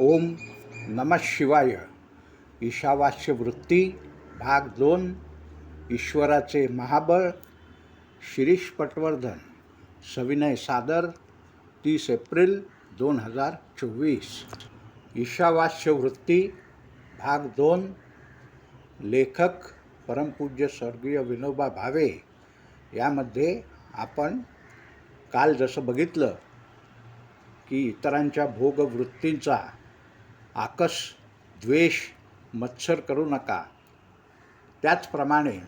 ओम नम शिवाय. ईशावास्य वृत्ती भाग दोन ईश्वराचे महाबळ शिरीष पटवर्धन सविनय सादर तीस एप्रिल दोन हजार चोवीस. ईशावास्य वृत्ती भाग दोन लेखक परमपूज्य स्वर्गीय विनोबा भावे. यामध्ये आपण काल जसं बघितलं की इतरांच्या भोगवृत्तींचा आकस द्वेष मत्सर करू नका. त्याचप्रमाणे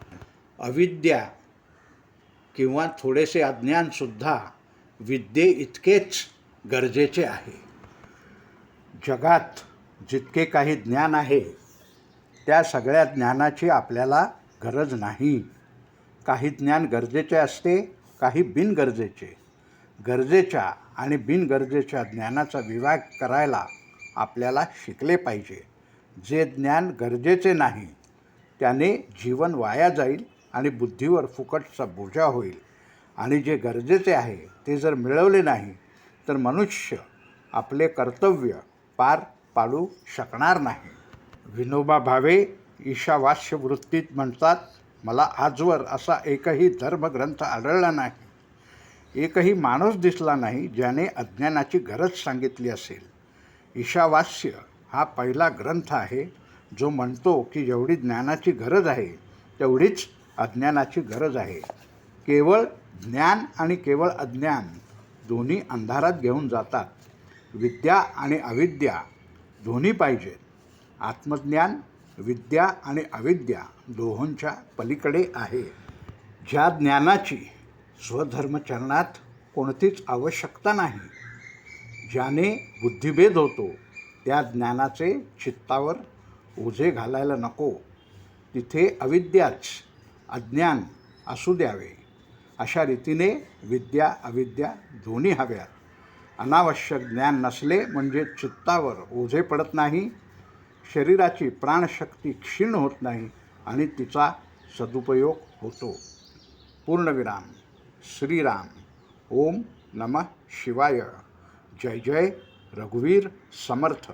अविद्या किंवा थोडेसे अज्ञानसुद्धा विद्ये इतकेच गरजेचे आहे. जगात जितके काही ज्ञान आहे त्या सगळ्या ज्ञानाची आपल्याला गरज नाही. काही ज्ञान गरजेचे असते काही बिनगरजेचे. गरजेच्या आणि बिनगरजेच्या ज्ञानाचा विभाग करायला आपल्याला शिकले पाहिजे. जे ज्ञान गरजेचे नाही त्याने जीवन वाया जाईल आणि बुद्धीवर फुकटचा बोजा होईल. आणि जे गरजेचे आहे ते जर मिळवले नाही तर मनुष्य आपले कर्तव्य पार पाडू शकणार नाही. विनोबा भावे ईशावास्य वृत्तीत म्हणतात मला आजवर असा एकही धर्मग्रंथ आढळला नाही. एकही माणूस दिसला नाही ज्याने अज्ञानाची गरज सांगितली असेल. ईशावास्य हा पहिला ग्रंथ आहे जो म्हणतो की जेवढी ज्ञानाची गरज आहे तेवढीच अज्ञानाची गरज आहे. केवळ ज्ञान आणि केवळ अज्ञान दोन्ही अंधारात घेऊन जातात. विद्या आणि अविद्या दोन्ही पाहिजेत आत्मज्ञान विद्या आणि अविद्या दोहोंच्या पलीकडे आहे. ज्या ज्ञानाची स्वधर्मचरणात कोणतीच आवश्यकता नाही ज्याने बुद्धिभेद होतो त्या ज्ञानाचे चित्तावर ओझे घालायला नको. तिथे अविद्याच अज्ञान असू द्यावे. अशा रीतीने विद्या अविद्या दोन्ही हव्यात. अनावश्यक ज्ञान नसले म्हणजे चित्तावर ओझे पडत नाही शरीराची प्राणशक्ती क्षीण होत नाही आणि तिचा सदुपयोग होतो. पूर्णविराम. श्रीराम. ओम नमः शिवाय. जय जय रघुवीर समर्थ।